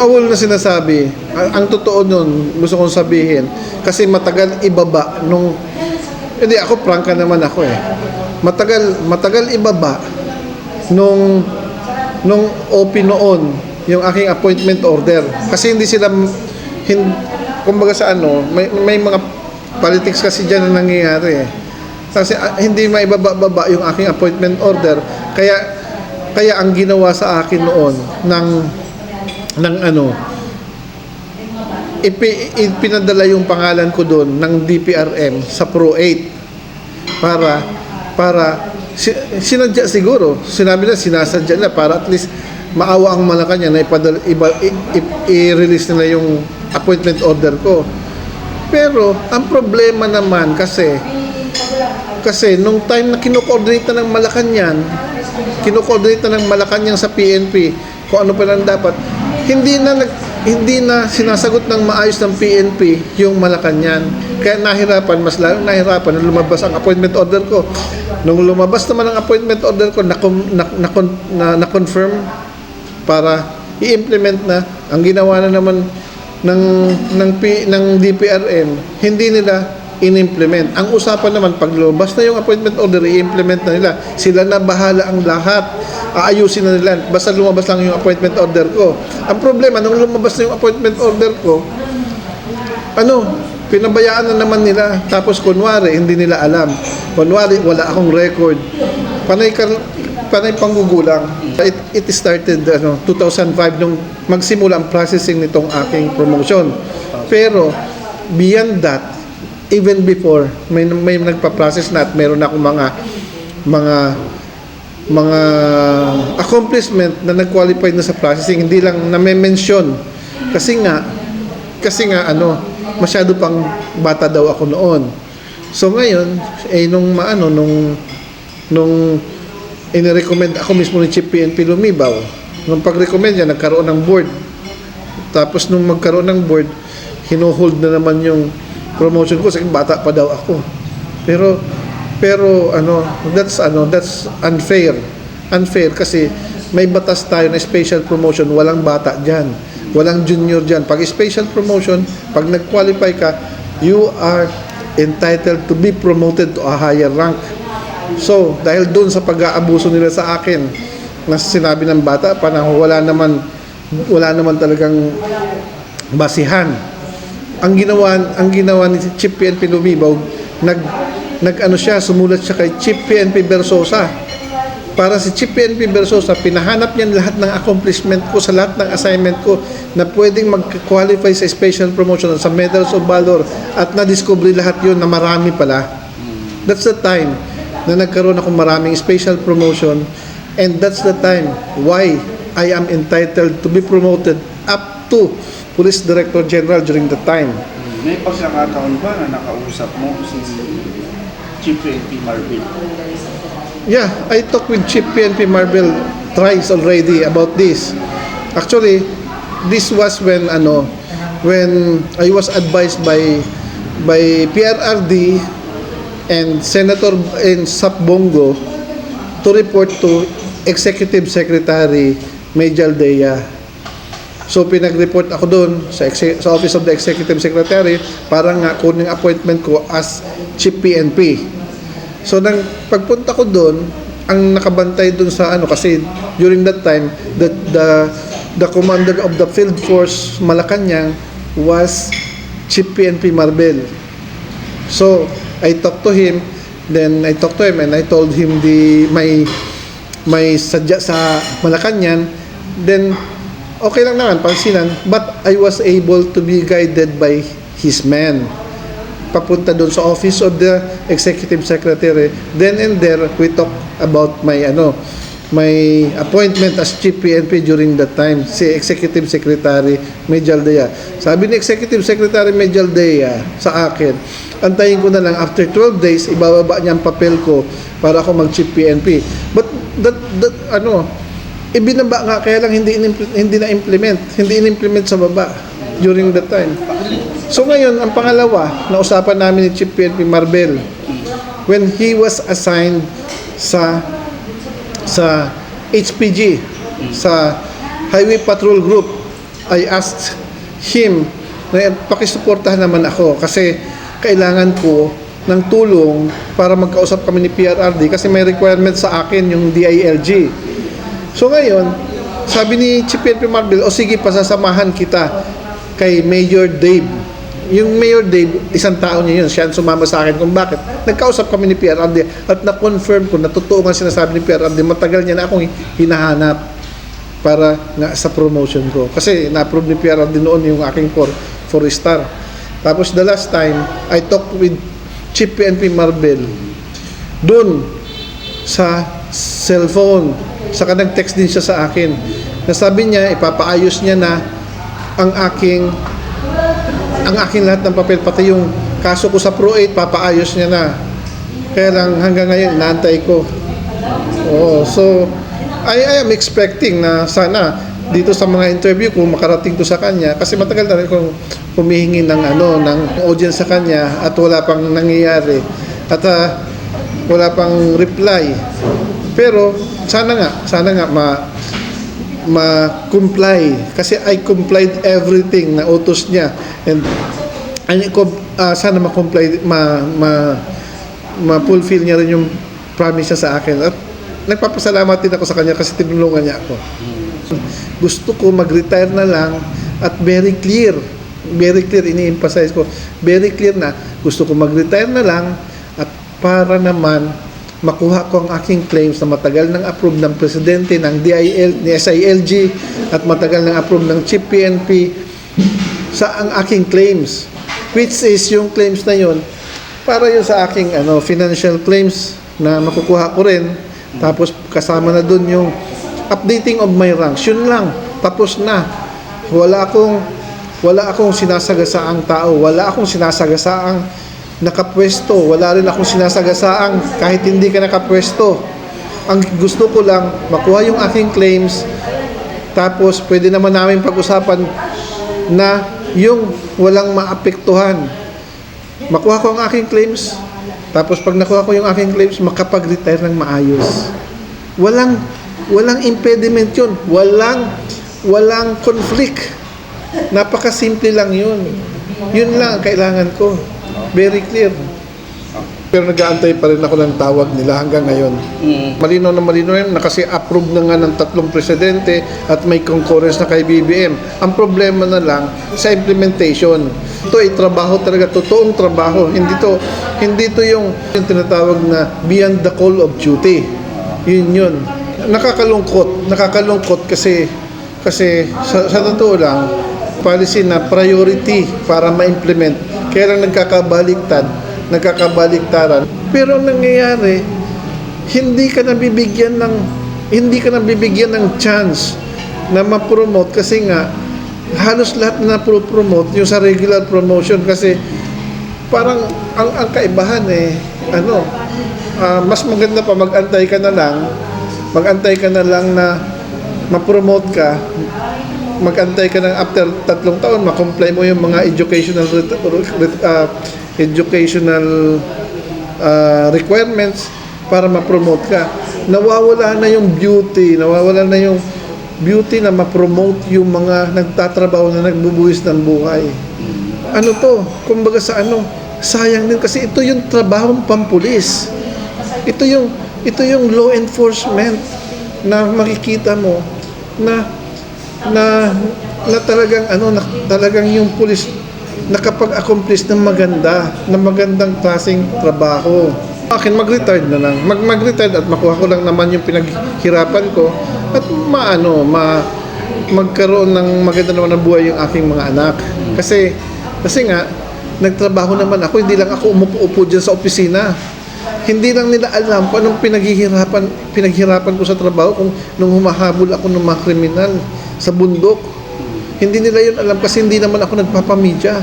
awol na sinasabi, ang, ang totoo nun, gusto kong sabihin, kasi matagal ibaba nung, hindi ako, prangka naman ako eh. Matagal, matagal ibaba nung, nung OP noon, yung aking appointment order. Kasi hindi sila, hin, kumbaga sa ano, may, may mga politics kasi dyan na nangyayari eh. Kasi ah, hindi maibaba-baba yung aking appointment order. Kaya, kaya ang ginawa sa akin noon ng ng ano ipi, ipinadala yung pangalan ko doon ng DPRM sa Pro 8 para para si, sinadya siguro. Sinabi na sinasadya nila para at least maawa ang Malacanang na ipadala, iba, i-release nila yung appointment order ko. Pero ang problema naman kasi kasi nung time na kino-coordinate na ng Malacanang kino-coordinate na ng Malacanang sa PNP kung ano pa lang dapat hindi na nag hindi na sinasagot ng maayos ng PNP yung Malacanang. Kaya nahirapan mas lalo nahirapan nung lumabas ang appointment order ko. Nung lumabas naman ang appointment order ko na, na, na, na, na confirm para i-implement na. Ang ginawa na naman ng ng P, ng DPRM hindi nila in-implement. Ang usapan naman pag lumabas na yung appointment order i-implement na nila. Sila na bahala ang lahat. Aayusin na nila. Basta lumabas lang yung appointment order ko. Ang problema nung lumabas na yung appointment order ko ano, pinabayaan na naman nila. Tapos kunwari, hindi nila alam. Kunwari, wala akong record. Panay, panay panggugulang. It, it started ano, 2005 nung magsimula ang processing nitong aking promotion. Pero, beyond that, even before, may, may nagpa-process na at meron akong mga mga mga accomplishment na nag-qualify na sa processing. Hindi lang na-mention. Kasi nga kasi nga ano masyado pang bata daw ako noon. So ngayon eh nung maano nung nung inirecommend ako mismo ni Chief PNP Lumibaw nung pag-recommend niya nagkaroon ng board. Tapos nung magkaroon ng board hinuhold na naman yung promotion ko kasi bata pa daw ako. Pero pero ano that's ano that's unfair. Unfair kasi may batas tayo na special promotion walang bata diyan walang junior diyan pag special promotion pag nag-qualify ka you are entitled to be promoted to a higher rank. So dahil doon sa pag-aabuso nila sa akin na sinabi ng bata pa na wala naman wala naman talagang basihan ang ginawa ang ginawa ni Chief PNP Lumibaw nag nag ano siya sumulat siya kay Chief PNP Bersosa. Para si Chief PNP Bersosa pinahanap niya lahat ng accomplishment ko sa lahat ng assignment ko na pwedeng mag-qualify sa special promotion sa medals of valor at na-discover lahat yun na marami pala. That's the time na nagkaroon ako maraming special promotion and that's the time why I am entitled to be promoted up to Police Director General during the time. May pagkakataon ba na nakausap mo si Chief NP Marvin? Yeah, I talked with Chief PNP Marvel thrice already about this. Actually, this was when ano when I was advised by by PRRD and Senator and Sap Bongo to report to Executive Secretary Majal Dea. So pinag-report ako doon sa, sa Office of the Executive Secretary para nga kunin appointment ko as Chief PNP. So nang pagpunta ko doon, ang nakabantay doon sa ano kasi during that time the the the commander of the field force Malacanang was Chief PNP Marbel. So I talked to him, then I talked to him and I told him the my may sadya sa Malacanang, then okay lang naman, pansinan, but I was able to be guided by his men papunta doon sa office of the executive secretary. Then and there, we talk about my ano, my appointment as chief PNP during that time, si executive secretary Majal Dea. Sabi ni executive secretary Majal Dea sa akin, antayin ko na lang after 12 days, ibababa niya ang papel ko para ako mag chief PNP. But that, that ano, ibinaba nga kaya lang hindi in- hindi na implement, hindi in-implement sa baba during that time. So ngayon, ang pangalawa na usapan namin ni Chief PNP Marbel when he was assigned sa sa HPG sa Highway Patrol Group I asked him na pakisuportahan naman ako kasi kailangan ko ng tulong para magkausap kami ni PRRD kasi may requirement sa akin yung DILG. So ngayon, sabi ni Chief PNP Marvel, o sige, pasasamahan kita kay Mayor Dave. Yung Mayor Dave, isang tao niya yun, siya ang sumama sa akin kung bakit. Nagkausap kami ni PRRD at na-confirm ko na totoo nga sinasabi ni PRRD, matagal niya na akong hinahanap para nga sa promotion ko. Kasi na-approve ni PRRD noon yung aking 4, 4 star. Tapos the last time, I talked with Chief PNP Marvel doon sa cellphone. Saka nag-text din siya sa akin. Nasabi niya, ipapaayos niya na ang aking ang aking lahat ng papel, pati yung kaso ko sa Pro 8, papaayos niya na. Kaya lang hanggang ngayon, inaantay ko. Oo, so I, I am expecting na sana dito sa mga interview ko makarating to sa kanya kasi matagal na rin kong humihingi ng ano ng audience sa kanya at wala pang nangyayari at ah, wala pang reply pero sana nga sana nga ma ma-comply. Kasi I complied everything na utos niya. And ko ah, sana ma-comply ma ma ma-fulfill niya rin yung promise niya sa akin. At nagpapasalamat din ako sa kanya kasi tinulungan niya ako. Gusto ko mag-retire na lang at very clear very clear ini-emphasize ko very clear na gusto ko mag-retire na lang at para naman makuha ko ang aking claims na matagal nang approve ng presidente ng DIL, ni SILG at matagal nang approve ng Chief PNP sa ang aking claims. Which is yung claims na yun para yun sa aking ano financial claims na makukuha ko rin. Tapos kasama na dun yung updating of my ranks. Yun lang. Tapos na. Wala akong wala akong sinasagasaang tao. Wala akong sinasagasaang nakapwesto. Wala rin akong sinasagasaang kahit hindi ka nakapwesto. Ang gusto ko lang makuha yung aking claims. Tapos pwede naman namin pag-usapan na yung walang maapektuhan. Makuha ko ang aking claims. Tapos pag nakuha ko yung aking claims makapag-retire ng maayos. Walang walang impediment yun. Walang walang conflict. Napakasimple lang yun. Yun lang ang kailangan ko very clear pero nag-aantay pa rin ako ng tawag nila hanggang ngayon malinaw na malinaw yan na kasi approve na nga ng tatlong presidente at may concurrence na kay BBM. Ang problema na lang sa implementation. Ito ay trabaho talaga, totoong trabaho. Hindi to, hindi to yung, yung tinatawag na beyond the call of duty. Yun yun. Nakakalungkot, nakakalungkot kasi kasi sa, sa totoo lang, policy na priority para ma-implement. Kaya lang nagkakabaliktad, nagkakabaliktaran. Pero ang nangyayari, hindi ka nabibigyan ng hindi ka nabibigyan ng chance na ma-promote kasi nga halos lahat na pro-promote yung sa regular promotion kasi parang ang, ang kaibahan eh ano ah, mas maganda pa mag-antay ka na lang mag-antay ka na lang na ma-promote ka mag-antay ka ng after tatlong taon ma-comply mo yung mga educational ah, educational uh, requirements para ma-promote ka. Nawawala na yung beauty, nawawala na yung beauty na ma-promote yung mga nagtatrabaho na nagbubuhis ng buhay. Ano to? Kumbaga sa ano, sayang din kasi ito yung trabahong pampulis. Ito yung ito yung law enforcement na makikita mo na na na talagang ano na, talagang yung pulis nakapag-accomplish ng maganda, ng magandang klaseng trabaho. Akin mag-retired na lang. Mag mag-retired at makuha ko lang naman yung pinaghirapan ko at maano, ma magkaroon ng maganda naman ng buhay yung aking mga anak. Kasi kasi nga nagtrabaho naman ako, hindi lang ako umupo-upo diyan sa opisina. Hindi lang nila alam kung anong pinaghihirapan, pinaghirapan ko sa trabaho kung nung humahabol ako ng mga kriminal sa bundok. Hindi nila yun alam kasi hindi naman ako nagpapamedya.